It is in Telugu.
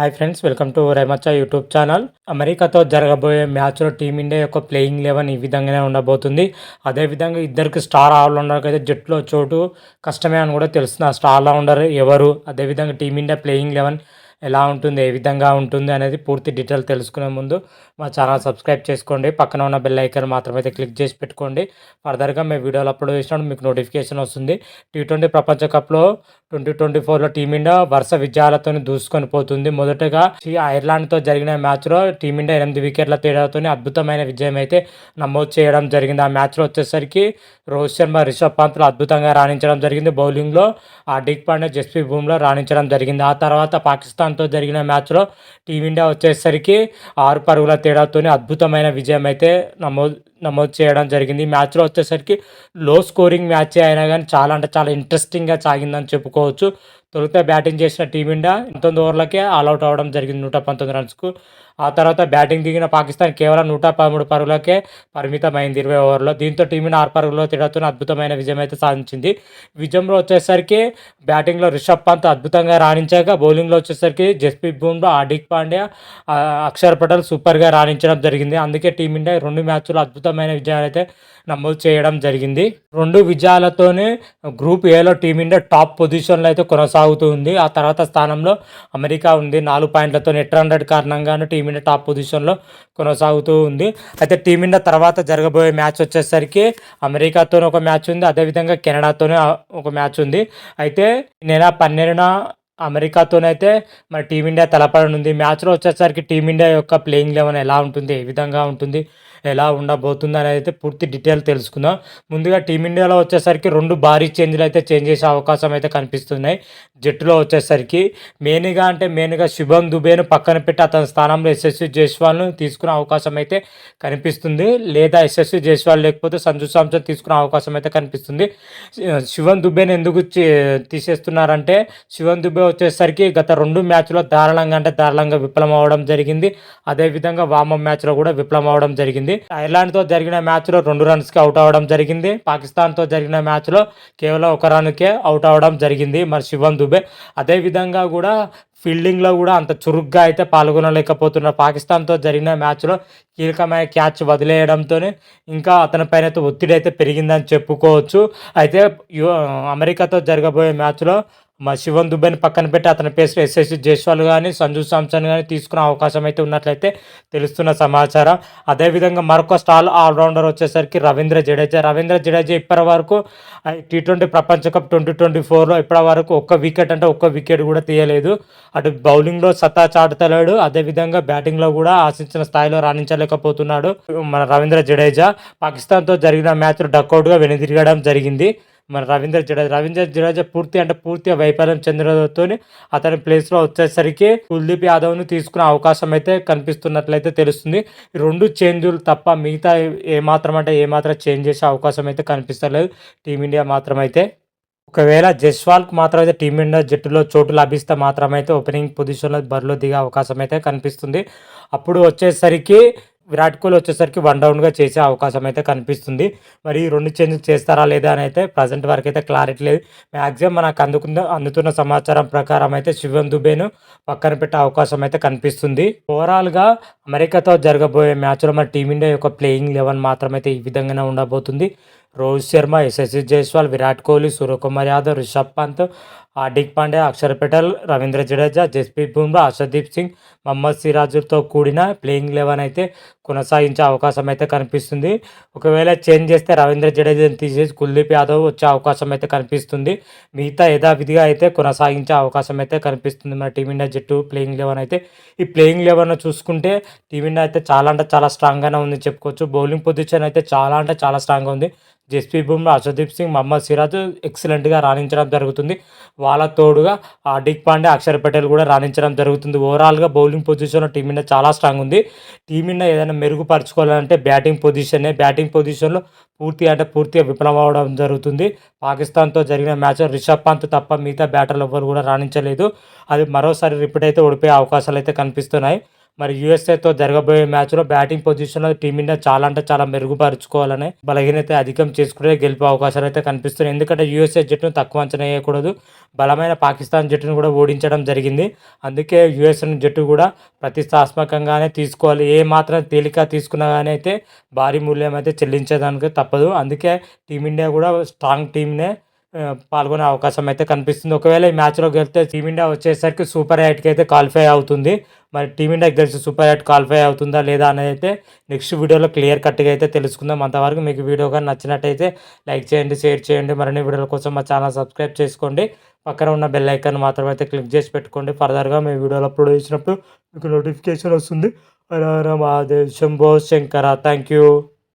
హాయ్ ఫ్రెండ్స్ వెల్కమ్ టు రేమచ్చా యూట్యూబ్ ఛానల్ అమెరికాతో జరగబోయే మ్యాచ్లో టీమిండియా యొక్క ప్లేయింగ్ లెవెన్ ఈ విధంగానే ఉండబోతుంది. అదేవిధంగా ఇద్దరికి స్టార్ ఆల్రౌండర్కి అయితే జట్టులో చోటు కష్టమే అని కూడా తెలుస్తుంది. ఆ స్టార్ ఆల్రౌండర్ ఎవరు? అదేవిధంగా టీమిండియా ప్లేయింగ్ లెవెన్ ఎలా ఉంటుంది ఏ విధంగా ఉంటుంది అనేది పూర్తి డీటెయిల్ తెలుసుకునే ముందు మా ఛానల్ సబ్స్క్రైబ్ చేసుకోండి. పక్కన ఉన్న బెల్ ఐకన్ మాత్రమైతే క్లిక్ చేసి పెట్టుకోండి. ఫర్దర్గా మేము వీడియోలు అప్లోడ్ చేసినప్పుడు మీకు నోటిఫికేషన్ వస్తుంది. టీ ట్వంటీ ప్రపంచ కప్లో ట్వంటీ ట్వంటీ ఫోర్లో టీమిండియా వరుస విజయాలతో దూసుకొని పోతుంది. మొదటగా ఈ ఐర్లాండ్తో జరిగిన మ్యాచ్లో టీమిండియా ఎనిమిది వికెట్ల తేడాతో అద్భుతమైన విజయం అయితే నమోదు చేయడం జరిగింది. ఆ మ్యాచ్లో వచ్చేసరికి రోహిత్ శర్మ రిషబ్ పంత్లు అద్భుతంగా రాణించడం జరిగింది. బౌలింగ్లో ఆ డిక్ పాండే జస్ప్రీత్ భూమిలో రాణించడం జరిగింది. ఆ తర్వాత పాకిస్తాన్ పాకిస్తాన్తో జరిగిన మ్యాచ్లో టీమిండియా వచ్చేసరికి ఆరు పరుగుల తేడాతోనే అద్భుతమైన విజయం అయితే నమోదు నమోదు చేయడం జరిగింది. ఈ మ్యాచ్లో వచ్చేసరికి లో స్కోరింగ్ మ్యాచ్ అయినా కానీ చాలా అంటే చాలా ఇంట్రెస్టింగ్గా సాగిందని చెప్పుకోవచ్చు. తొలుత బ్యాటింగ్ చేసిన టీమిండియా పంతొమ్మిది ఓవర్లకే ఆల్అవుట్ అవ్వడం జరిగింది నూట పంతొమ్మిది రన్స్కు ఆ తర్వాత బ్యాటింగ్ దిగిన పాకిస్తాన్ కేవలం నూట పదమూడు పరుగులకే పరిమితమైంది ఇరవై ఓవర్లో. దీంతో టీమిని ఆరు పరుగులో తేడాతో అద్భుతమైన విజయం అయితే సాధించింది. విజయంలో వచ్చేసరికి బ్యాటింగ్లో రిషబ్ పంత్ అద్భుతంగా రాణించాక బౌలింగ్లో వచ్చేసరికి జస్ప్రీత్ బుమ్రా హార్దిక్ పాండ్యా అక్షర్ పటేల్ సూపర్గా రాణించడం జరిగింది. అందుకే టీమిండియా రెండు మ్యాచ్లు అద్భుతమైన విజయాలు అయితే నమోదు చేయడం జరిగింది. రెండు విజయాలతోనే గ్రూప్ ఏలో టీమిండియా టాప్ పొజిషన్లో అయితే కొనసాగుతూ ఉంది. ఆ తర్వాత స్థానంలో అమెరికా ఉంది. నాలుగు పాయింట్లతో నెట్ హండ్రెడ్ కారణంగాను టీమిండియా టాప్ పొజిషన్లో కొనసాగుతూ ఉంది. అయితే టీమిండియా తర్వాత జరగబోయే మ్యాచ్ వచ్చేసరికి అమెరికాతోనే ఒక మ్యాచ్ ఉంది. అదేవిధంగా కెనడాతోనే ఒక మ్యాచ్ ఉంది. అయితే నేను నెల పన్నెండున అమెరికాతోనైతే మన టీమిండియా తలపడనుంది. మ్యాచ్లో వచ్చేసరికి టీమిండియా యొక్క ప్లేయింగ్ లెవెన్ ఎలా ఉంటుంది? ఏ విధంగా ఉంటుంది? ఎలా ఉండబోతుంది అనేది అయితే పూర్తి డీటెయిల్ తెలుసుకుందాం. ముందుగా టీమిండియాలో వచ్చేసరికి రెండు భారీ చేంజ్లు అయితే చేంజ్ చేసే అవకాశం అయితే కనిపిస్తున్నాయి. జట్టులో వచ్చేసరికి మెయిన్గా అంటే మెయిన్గా శుభం దుబేను పక్కన పెట్టి అతని స్థానంలో యశస్వి జైస్వాల్ను తీసుకునే అవకాశం అయితే కనిపిస్తుంది. లేదా యశస్వి జైస్వాల్ లేకపోతే సంజు సాంసన్ తీసుకునే అవకాశం అయితే కనిపిస్తుంది. శివన్ దుబేని ఎందుకు చే- తీసేస్తున్నారంటే శివన్ దుబే వచ్చేసరికి గత రెండు మ్యాచ్లో దారుణంగా అంటే దారుణంగా విఫలం అవడం జరిగింది. అదేవిధంగా వామం మ్యాచ్లో కూడా విఫలం అవడం జరిగింది. ఐర్లాండ్తో జరిగిన మ్యాచ్లో రెండు రన్స్కి అవుట్ అవడం జరిగింది. పాకిస్తాన్తో జరిగిన మ్యాచ్లో కేవలం ఒక రన్కే అవుట్ అవ్వడం జరిగింది మరి శివన్ దుబే. అదేవిధంగా కూడా ఫీల్డింగ్లో కూడా అంత చురుగ్గా అయితే పాల్గొనలేకపోతున్నారు పాకిస్తాన్తో జరిగిన మ్యాచ్లో కీలకమైన క్యాచ్ వదిలేయడంతోనే ఇంకా అతనిపైన అయితే ఒత్తిడి అయితే పెరిగిందని చెప్పుకోవచ్చు. అయితే అమెరికాతో జరగబోయే మ్యాచ్లో మా శివన్ దుబేని పక్కన పెట్టి అతని పేరు ఎస్ఎస్ జైస్వాల్ కానీ సంజు సామ్సన్ కానీ తీసుకునే అవకాశం అయితే ఉన్నట్లయితే తెలుస్తున్న సమాచారం. అదేవిధంగా మరొక స్టాల్ ఆల్రౌండర్ వచ్చేసరికి రవీంద్ర జడేజా. రవీంద్ర జడేజా ఇప్పటి వరకు టీ ట్వంటీ ప్రపంచ కప్ ట్వంటీ ట్వంటీ ఫోర్లో ఇప్పటి వరకు ఒక్క వికెట్ అంటే ఒక్క వికెట్ కూడా తీయలేదు. అటు బౌలింగ్లో సత్తా చాటుతలేడు. అదేవిధంగా బ్యాటింగ్లో కూడా ఆశించిన స్థాయిలో రాణించలేకపోతున్నాడు మన రవీంద్ర జడేజా. పాకిస్తాన్తో జరిగిన మ్యాచ్లో డక్అవుట్గా వెనుదిరగడం జరిగింది. మన రవీంద్ర జడేజా. రవీంద్ర జడేజా పూర్తి అంటే పూర్తిగా వైఫల్యం చెందడంతో అతని ప్లేస్లో వచ్చేసరికి కుల్దీప్ యాదవ్ను తీసుకునే అవకాశం అయితే కనిపిస్తున్నట్లయితే తెలుస్తుంది. రెండు చేంజులు తప్ప మిగతా ఏమాత్రం అంటే ఏమాత్రం చేంజ్ చేసే అవకాశం అయితే కనిపిస్తలేదు టీమిండియా మాత్రం అయితే ఒకవేళ జస్వాల్కి మాత్రం అయితే టీమిండియా జట్టులో చోటు లభిస్తే మాత్రమైతే ఓపెనింగ్ పొజిషన్లో బరిలో దిగే అవకాశం అయితే కనిపిస్తుంది. అప్పుడు వచ్చేసరికి విరాట్ కోహ్లీ వచ్చేసరికి వన్ డౌన్గా చేసే అవకాశం అయితే కనిపిస్తుంది. మరి రెండు చేంజెస్ చేస్తారా లేదా అని అయితే ప్రజెంట్ వరకు అయితే క్లారిటీ లేదు. మ్యాక్సిమం మనకు అందుకున్న అందుతున్న సమాచారం ప్రకారం అయితే శివన్ దుబేను పక్కన పెట్టే అవకాశం అయితే కనిపిస్తుంది. ఓవరాల్గా అమెరికాతో జరగబోయే మ్యాచ్లో మన టీమిండియా యొక్క ప్లేయింగ్ లెవెన్ మాత్రం అయితే ఈ విధంగానే ఉండబోతుంది. రోహిత్ శర్మ యశస్వి జైస్వాల్ విరాట్ కోహ్లీ సూర్యకుమార్ యాదవ్ రిషబ్ పంత్ హార్దిక్ పాండ్యా అక్షర్ పటేల్ రవీంద్ర జడేజా జస్ప్రీత్ బుమ్రా హర్షదీప్ సింగ్ మహమ్మద్ సిరాజుతో కూడిన ప్లేయింగ్ లెవెన్ అయితే కొనసాగించే అవకాశం అయితే కనిపిస్తుంది. ఒకవేళ చేంజ్ చేస్తే రవీంద్ర జడేజాని తీసేసి కుల్దీప్ యాదవ్ వచ్చే అవకాశం అయితే కనిపిస్తుంది. మిగతా యథావిధిగా అయితే కొనసాగించే అవకాశం అయితే కనిపిస్తుంది. మన టీమిండియా జట్టు ప్లేయింగ్ లెవెన్ అయితే. ఈ ప్లేయింగ్ లెవెన్ చూసుకుంటే టీమిండియా అయితే చాలా అంటే చాలా స్ట్రాంగ్గానే ఉంది చెప్పుకోవచ్చు. బౌలింగ్ పొజిషన్ అయితే చాలా అంటే చాలా స్ట్రాంగ్గా ఉంది. జస్ప్రీత్ బుమ్రా హర్షదీప్ సింగ్ మహమ్మద్ సిరాజ్ ఎక్సలెంట్గా రాణించడం జరుగుతుంది. వాళ్ళ తోడుగా హార్దిక్ పాండే అక్షర్ పటేల్ కూడా రాణించడం జరుగుతుంది. ఓవరాల్గా బౌలింగ్ పొజిషన్లో టీమిండియా చాలా స్ట్రాంగ్ ఉంది. టీమిండియా ఏదైనా మెరుగుపరచుకోవాలంటే బ్యాటింగ్ పొజిషనే బ్యాటింగ్ పొజిషన్లో పూర్తి అంటే పూర్తిగా విఫలం అవడం జరుగుతుంది. పాకిస్తాన్తో జరిగిన మ్యాచ్ రిషబ్ పంత్ తప్ప మిగతా బ్యాటర్లు ఎవ్వరు కూడా రాణించలేదు. అది మరోసారి రిపీట్ అయితే ఓడిపోయే అవకాశాలు అయితే కనిపిస్తున్నాయి. మరి యూఎస్ఏతో జరగబోయే మ్యాచ్లో బ్యాటింగ్ పొజిషన్లో టీమిండియా చాలా అంటే చాలా మెరుగుపరుచుకోవాలని బలహీనత అధికం చేసుకునే గెలిపే అవకాశాలు అయితే కనిపిస్తున్నాయి. ఎందుకంటే యూఎస్ఏ జట్టును తక్కువ అంచనా వేయకూడదు. బలమైన పాకిస్తాన్ జట్టును కూడా ఓడించడం జరిగింది. అందుకే యూఎస్ఏ జట్టు కూడా ప్రతిష్టాత్మకంగానే తీసుకోవాలి. ఏ మాత్రం తేలిక తీసుకున్నా కానీ అయితే భారీ మూల్యం అయితే చెల్లించేదానికి తప్పదు. అందుకే టీమిండియా కూడా స్ట్రాంగ్ టీంనే పాల్గొనే అవకాశం అయితే కనిపిస్తుంది. ఒకవేళ ఈ మ్యాచ్లో గెలిస్తే టీమిండియా వచ్చేసరికి సూపర్ ఎయిట్కి అయితే క్వాలిఫై అవుతుంది. మరి టీమిండియా గెలిచి సూపర్ ఎయిట్ క్వాలిఫై అవుతుందా లేదా అనేది అయితే నెక్స్ట్ వీడియోలో క్లియర్ కట్గా అయితే తెలుసుకుందాం. అంతవరకు మీకు వీడియో కానీ నచ్చినట్టయితే లైక్ చేయండి షేర్ చేయండి. మరిన్ని వీడియోల కోసం మా ఛానల్ సబ్స్క్రైబ్ చేసుకోండి. పక్కన ఉన్న బెల్ ఐకాన్ మాత్రం అయితే క్లిక్ చేసి పెట్టుకోండి. ఫర్దర్గా మేము వీడియోలు అప్లోడ్ చేసినప్పుడు మీకు నోటిఫికేషన్ వస్తుంది. హర హర మహాదేవ్ శంభో శంకర. Thank you.